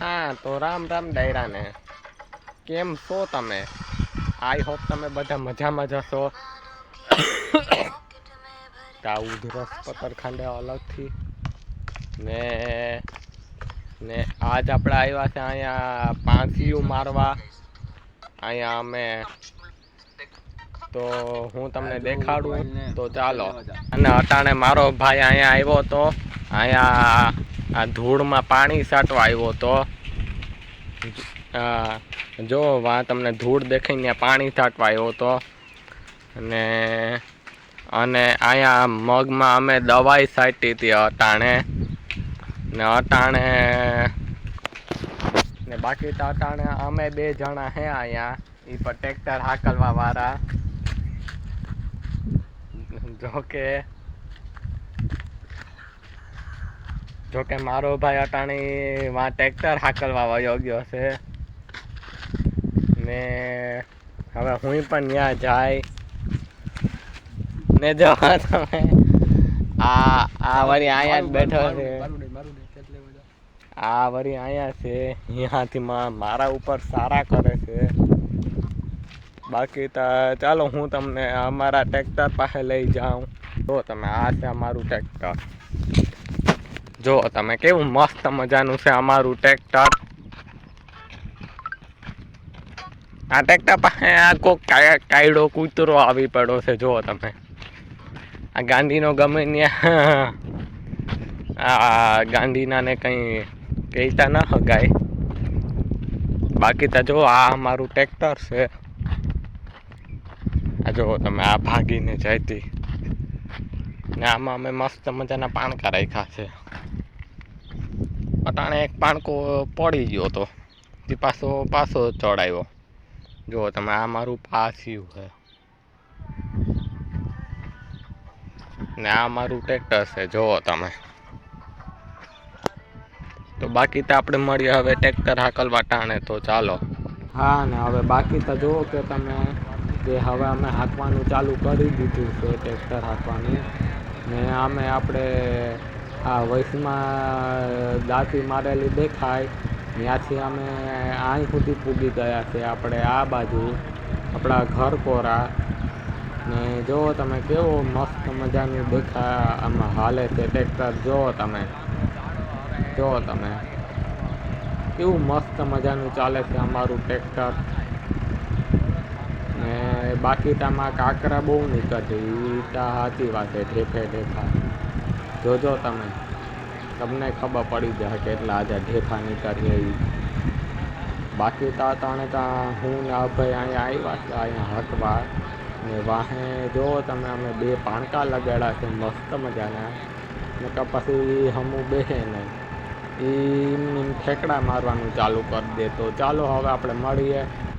હા, તો રામ રામ ડાયરાને. કેમ છો તમે? આઈ હોપ તમે બધા મજામાં જશો તા ઉધરસ પતરખાંડે અલગથી ને ને આજ આપણે આવ્યા છે અહીંયા પાંસિયું મારવા. અહીંયા અમે. તો હું તમને દેખાડું, તો ચાલો. અને અટાણે મારો ભાઈ અહીંયા આવ્યો તો, અહીંયા આ ધૂળમાં પાણી સાટવા આવ્યો તો જો વા તમને ધૂળ દેખાઈને પાણી સાટવા આવ્યો હતો અને અને અહીંયા મગમાં અમે દવાઈ છાંટી હતી અટાણે. ને અટાણે, ને બાકી તો અટાણે અમે બે જણા હે અહીંયા. એ પર ટ્રેક્ટર હાકલવા વાળા. જોકે જોકે મારો ભાઈ અટાણી માં ટ્રેક્ટર હાકલવા વયો ગયો છે. ને હવે હું પણ ત્યાં જાય. ને જો તમે આ આ વળી અહીંયા જ બેઠો છે. આ વળી અહીંયા છે. અહીંયાથી મારા ઉપર સારા કરે છે. બાકી તો ચાલો હું તમને અમારા ટ્રેક્ટર પાસે લઈ જાઉં. તો તમે આ છે અમારું ટ્રેક્ટર જો, તમે કેવું મસ્ત મજાનું છે અમારું ટ્રેક્ટર આ ટ્રેક્ટર પાસે આ કોક કાય- કાયડો કૂતરો આવી પડ્યો છે જો તમે. આ ગાંધીનો ગમે ત્યાં આ ગાંધીનાને કંઈ કહેતા ન હગાય. બાકી તો જો, આ અમારું ટ્રેક્ટર છે. આ જો તમે, આ ભાગીને જતી ને આમાં અમે મસ્ત મજાના પાણકા રાખ્યા છે. અટાણે એક પાણકો પડી ગયો હતો. તે પાછો પાછો ચડાવ્યો જો તમે, આ મારું પાસ્યું છે. ને આ મારું ટ્રેક્ટર છે, જુઓ તમે. તો બાકી તો આપણે મળીએ હવે ટ્રેક્ટર હાકલવા ટાણે તો ચાલો. હા, ને હવે બાકી તો જુઓ કે તમે, જે હવે અમે હાંકવાનું ચાલુ કરી દીધું છે ટ્રેક્ટર હાંકવાનું. ને અમે આપણે આ વૈશમાં દાંતી મારેલી દેખાય. ત્યાંથી અમે અહીં સુધી પૂગી ગયા છે આપણે આ બાજુ, આપણા ઘર કોરા. ને જુઓ તમે કેવો મસ્ત મજાનું દેખા, આમાં હાલે છે ટ્રેક્ટર જુઓ તમે. જુઓ તમે. કેવું મસ્ત મજાનું ચાલે છે અમારું ટ્રેક્ટર ને બાકી તામાં કાંકરા બહુ નીકળતી એ તા સાચી વાત છે ઢેફા જોજો તમે. તમને ખબર પડી જાય કેટલા આજે ઢેફા નીકળીએ એ. બાકી તા તાણે તા હું ને ભાઈ અહીંયા આવ્યા છે, અહીંયા હટવા ને વાહે જો તમે અમે બે પાણકા લગાડ્યા છે, મસ્ત મજાના. ને કે પછી હમું બેસે નહીં. એમ ઠેકડા મારવાનું ચાલુ કરી દે તો ચાલો હવે આપણે મળીએ. તો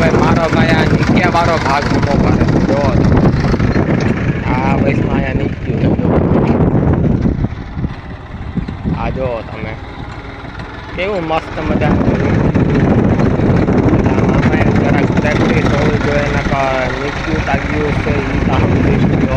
હવે મારો ભાઈ આ નીચે વાળો ભાગ ઊભો પડે. જો આ વયસમાં અહીંયા છે આ જુઓ તમે. કેવું મસ્ત મજા જરાક પ્રેક્ટિસ હોવી જોઈએ, નકર તાગ્યું છે જો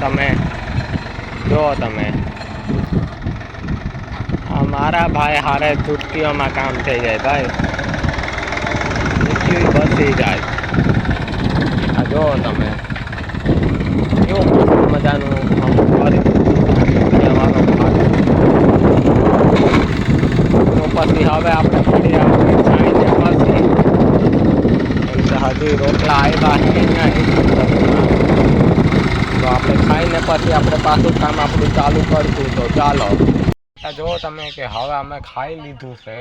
તમે જો તમે. મારા ભાઈ હારે ચૂટકીઓમાં કામ થઈ જાય, ભાઈ. બસી જાય. આ જો તમે. કેવું મસ્ત મજાનું પછી હવે આપણે ફરી કે હજી રોટલા આવ્યા તો આપણે ખાઈને પછી આપણે પાછું કામ આપણું ચાલુ કરશું. તો ચાલો. જુઓ તમે કે હવે અમે ખાઈ લીધું છે.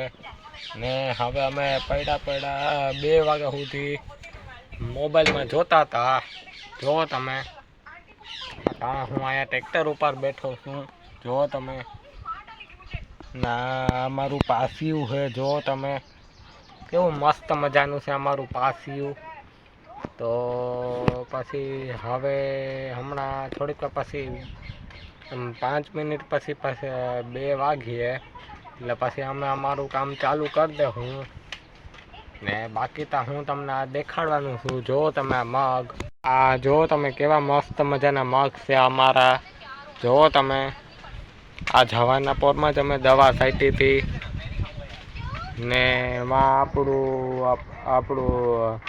ને હવે અમે પડ્યા પડ્યા બે વાગ્યા સુધી મોબાઈલમાં જોતા હતા. જુઓ તમે. હા, હું અહીંયા ટ્રેક્ટર ઉપર બેઠો છું. જો તમે. ના, અમારું પાસિયું છે. જો તમે. કેવું મસ્ત મજાનું છે અમારું પાસિયું. તો પછી હવે હમણાં થોડીક પછી પાંચ મિનિટ પછી પછી બે વાગીએ. એટલે પછી અમે અમારું કામ ચાલુ કરી દે ને બાકી તો હું તમને આ દેખાડવાનું છું. જો તમે આ મગ, આ જો તમે કેવા મસ્ત મજાના મગ છે અમારા. જો તમે આ જવાના પોરમાં જ અમે દવા છાંટી હતી. ને એમાં આપણું આપણું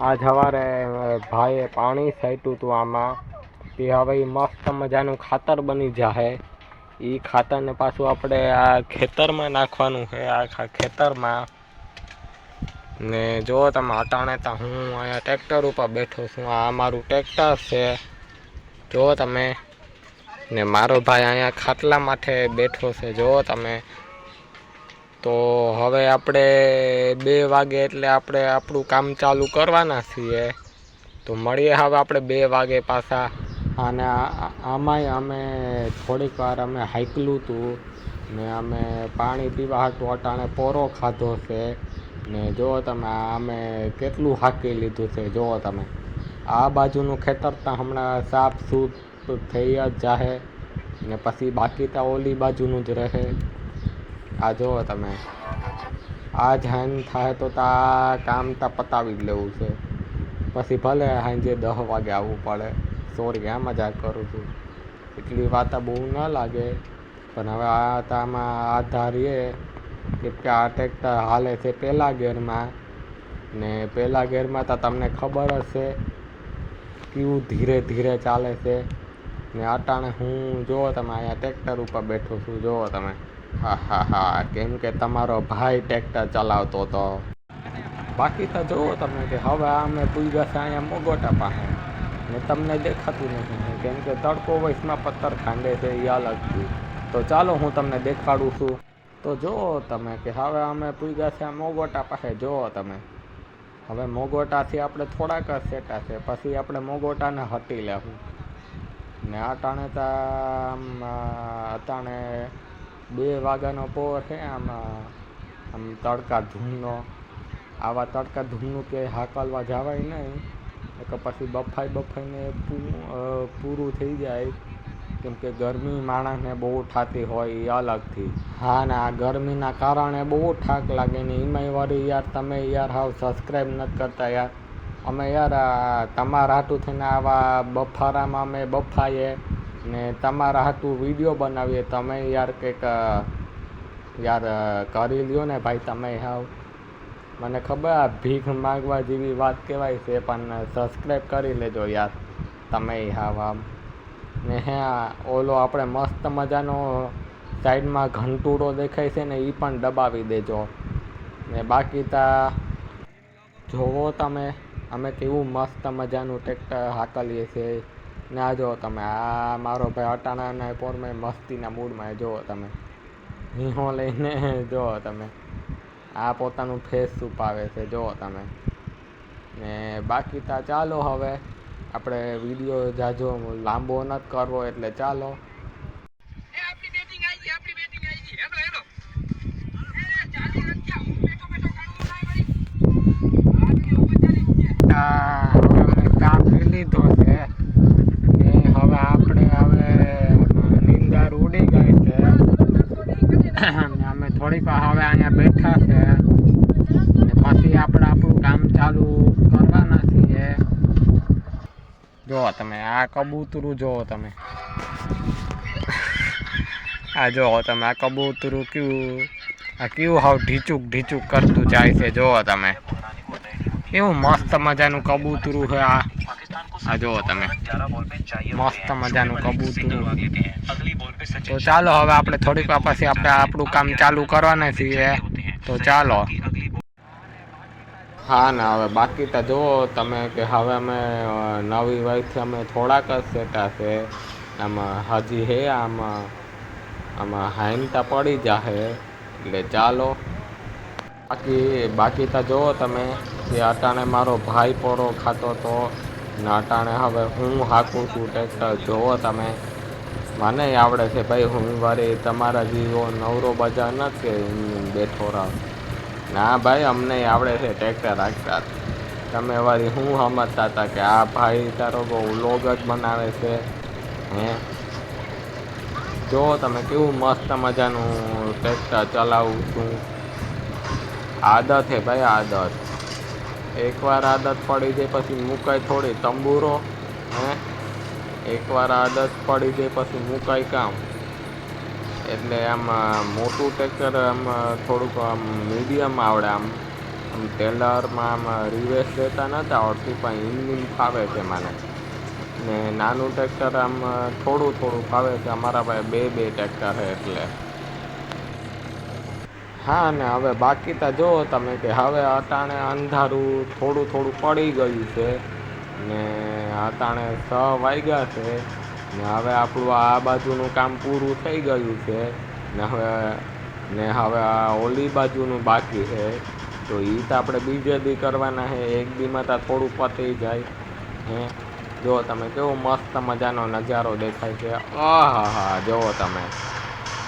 આ જવારે ભાઈએ પાણી છાંટ્યું હતું આમાં. તે હવે મસ્ત મજાનું ખાતર બની જાહે. એ ખાતરને પાછું આપણે આ ખેતરમાં નાખવાનું છે, આખા ખેતરમાં. ને જો તમે અટાણે તો, હું અહીંયા ટ્રેક્ટર ઉપર બેઠો છું, આ મારું ટ્રેક્ટર છે. જો તમે, ને મારો ભાઈ અહીંયા ખાટલા માથે બેઠો છે, જો તમે. તો હવે આપણે બે વાગે એટલે આપણે આપણું કામ ચાલુ કરવાના છીએ. તો મળીએ હવે આપણે બે વાગે પાછા. અને આમાંય અમે થોડીક વાર અમે હાઈકલું હતું ને અમે પાણી પીવા હાટું અટાણે પોરો ખાધો છે ને જુઓ તમે અમે કેટલું હાંકી લીધું છે જુઓ તમે. આ બાજુનું ખેતર તો હમણાં સાફ સૂફ થઈ જ જાહે ને પછી બાકી તો ઓલી બાજુનું જ રહે. આ જુઓ તમે. આ ધ્યાન થાય તો તા કામ તા પતાવી જ લેવું છે. પછી ભલે સાંજે દસ વાગે આવવું પડે. સોરી આ મજાક કરું છું. એટલી વાત બહુ ન લાગે. પણ હવે આ આમાં આ કેમ કે આ ટ્રેક્ટર હાલે છે પહેલા ગેરમાં ને પહેલા ગેરમાં તો તમને ખબર હશે કેવું ધીરે ધીરે ચાલે છે. ને અટાણે હું જુઓ તમે અહીંયા ટ્રેક્ટર ઉપર બેઠો છું, જુઓ તમે. હા હા હા, કેમ કે તમારો ભાઈ ટ્રેક્ટર ચલાવતો હતો બાકી તો જુઓ તમે કે હવે અમે પૂજા છે અહીંયા મોગોટા પાસે. ને તમને દેખાતું નથી. કેમ કે તડકો વયસમાં પથ્થર ખાંડે છે એ અલગ તો ચાલો હું તમને દેખાડું છું. તો જુઓ તમે કે હવે અમે પૂગ્યા છે આ મોગોટા પાસે. જુઓ તમે. હવે મોગોટાથી આપણે થોડાક જ સેટા છે. પછી આપણે મોગોટાને હટી લેવું. ને અટાણે તો આમ અ, અટાણે બે વાગ્યાનો પોર છે આમ આમ તડકા ધૂમનો આવા તડકા ધૂમનું કે હાકલવા જવાય નહીં. કે પછી બફાઈ બફાઈને પૂરું થઈ જાય. કેમ કે ગરમી માણસને બહુ થતી હોય એ અલગથી. હા, ને આ ગરમીના કારણે બહુ થાક લાગે ને એમાંય વળી યાર તમે યાર હાવ સબસ્ક્રાઈબ નથી કરતા યાર. અમે યાર તમારા હાટું થઈને આવા બફારામાં અમે બફાઈએ ને તમારા હાટું વીડિયો બનાવીએ, તમે યાર કંઈક યાર કરી લ્યો ને ભાઈ તમે હાવ. મને ખબર આ ભીખ માગવા જેવી વાત કહેવાય છે, પણ સબસ્ક્રાઈબ કરી લેજો યાર. તમે હાવ આમ. ને હે ઓલો આપણે મસ્ત મજાનો સાઈડમાં ઘંટુડો દેખાય છે ને એ પણ દબાવી દેજો. ને બાકી તા, જોવો તમે, અમે કેવું મસ્ત મજાનું ટ્રેક્ટર હાકલીએ છીએ ને આ જુઓ તમે, આ મારો ભાઈ અટાણાના પોરમાં મસ્તીના મૂડમાં જુઓ તમે. હિંહો લઈને, જુઓ તમે. આ પોતાનું ફેસ છુપાવે છે. જુઓ તમે. ને બાકી તા ચાલો હવે. આપણે વીડિયો જાજો લાંબો નથી કરવો એટલે ચાલો. અમે થોડીક હવે અહીંયા બેઠા છે. પછી આપણે આપણું કામ ચાલુ કરવાના છીએ. જુઓ તમે આ કબૂતરું જુઓ તમે. આ જુઓ તમે આ કબૂતરું કયું, આ કેવું હાવ ઢીચુક ઢીચુક કરતું જાય છે જુઓ તમે. કેવું મસ્ત મજાનું કબૂતરું છે આ. આ જોવો તમે. મસ્ત મજાનું કબૂતર. તો ચાલો હવે આપણે થોડીક વાર પછી આપણે આપણું કામ ચાલુ કરવાના છીએ. તો ચાલો. હા ના, હવે બાકી તો જુઓ તમે કે હવે અમે નવી વયથી અમે થોડાક જ સેટા છે. આમાં હજી હે, આમાં આમાં હાઈનતા પડી જાહે. એટલે ચાલો. બાકી બાકી તો જુઓ તમે કે અટાણે મારો ભાઈ પોરો ખાતો તો ને અટાણે હવે હું હાકું છું ટ્રેક્ટર જુઓ તમે. મને આવડે છે ભાઈ, હું વારી તમારા જીવો નવરો બજાર નથી બેઠો રહું ના ભાઈ, અમને આવડે છે ટ્રેક્ટર રાખતા. તમે વારી હું સમજતા હતા કે આ ભાઈ તારો બહુ લોગ જ બનાવે છે. હે? જો તમે કેવું મસ્ત મજાનું ટ્રેક્ટર ચલાવું છું. આદત હે ભાઈ, આદત. એકવાર આદત પડી જાય પછી મુકાય થોડી તંબુરો, હે? એકવાર આદત પડી જાય પછી મુકાય કામ. એટલે આમ મોટું ટ્રેક્ટર આમ થોડુંક આમ મીડિયમ આવડે આમ. આમ ટેલરમાં આમ રિવેસ લેતા નથી આવડતી, પણ ઇન્જિન ફાવે છે મને. ને નાનું ટ્રેક્ટર આમ થોડું થોડું ફાવે છે. અમારા પાસે બે બે ટ્રેક્ટર છે એટલે. હા, ને હવે બાકી તો જુઓ તમે કે હવે અટાણે અંધારું થોડું થોડું પડી ગયું છે ને અટાણે છ વાગ્યા છે ને હવે આપણું આ બાજુનું કામ પૂરું થઈ ગયું છે ને હવે ને હવે આ ઓલી બાજુનું બાકી છે. તો એ તો આપણે બીજે દી કરવાના છે, એક દીમાં તો થોડું પતી જાય. હે? જુઓ તમે કેવો મસ્ત મજાનો નજારો દેખાય છે. આહા હા જુઓ તમે.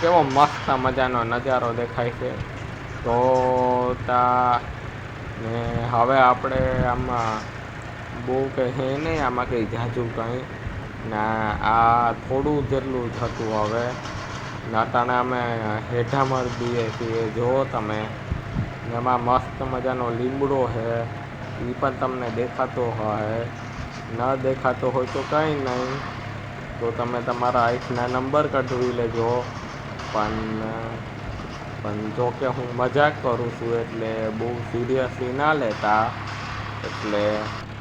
કેવો મસ્ત મજાનો નજારો દેખાય છે. તો તા ને હવે આપણે આમાં બહુ કંઈ હે નહીં, આમાં કંઈ જાજુ કંઈ. ને આ થોડું જેટલું જ હતું હવે. નાતાને અમે હેઠામર દઈએ છીએ, જુઓ તમે. એમાં મસ્ત મજાનો લીમડો છે. એ પણ તમને દેખાતો હોય. ન દેખાતો હોય તો કંઈ નહીં. તો તમે તમારા આઈફના નંબર કઢવી લેજો. પણ પણ જો કે હું મજાક કરું છું એટલે બહુ સિરિયસલી ના લેતા. એટલે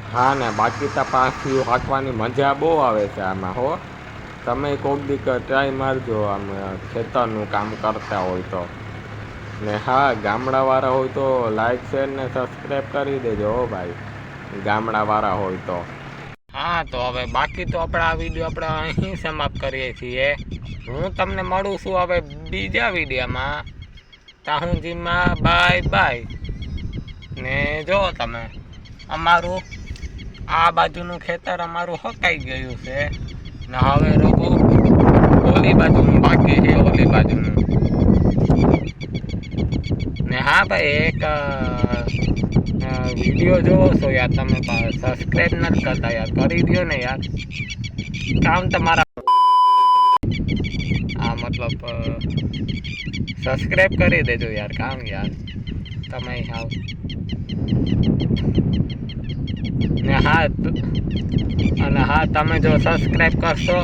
હા ને, બાકી તો પાછી હાંકવાની મજા બહુ આવે છે આમાં, હો. તમે કોક દીક ટ્રાય મારજો આમ, ખેતરનું કામ કરતા હોય તો. ને હા, ગામડાવાળા હોય તો લાઈક શેર ને સબસ્ક્રાઈબ કરી દેજો, હો ભાઈ. ગામડાવાળા હોય તો. હા, તો હવે બાકી તો આપણે આ વીડિયો આપણે અહીં સમાપ્ત કરીએ છીએ. હું તમને મળું છું હવે બીજા વિડીયોમાં. તાહુજીમાં બાય બાય. ને જો તમે, અમારું આ બાજુનું ખેતર અમારું હકાઈ ગયું છે. ને હવે રોગો ઓલી બાજુનું બાકી છે, ઓલી બાજુનું. ને હા ભાઈ, એક વીડિયો જોવો છો યાર, તમે સબસ્ક્રાઈબ નથી કરતા યાર, કરી દો ને યાર. કામ તમારા આ મતલબ સબસ્ક્રાઈબ કરી દેજો યાર, કામ યાર. તમે આવ ને હા અને હા, તમે જો સબસ્ક્રાઈબ કરશો,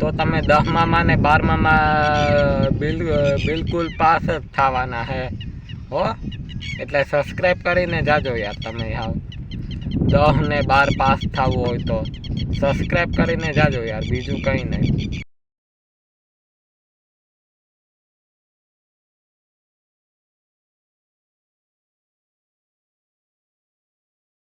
તો તમે દસમામાં ને બારમામાં બિલ બિલકુલ પાસ જ થવાના હે. હો? એટલે સબસ્ક્રાઈબ કરીને જાજો યાર તમે હાવ. દસ ને બાર પાસ થવું હોય તો સબસ્ક્રાઈબ કરીને જાજો યાર, બીજું કંઈ નહીં.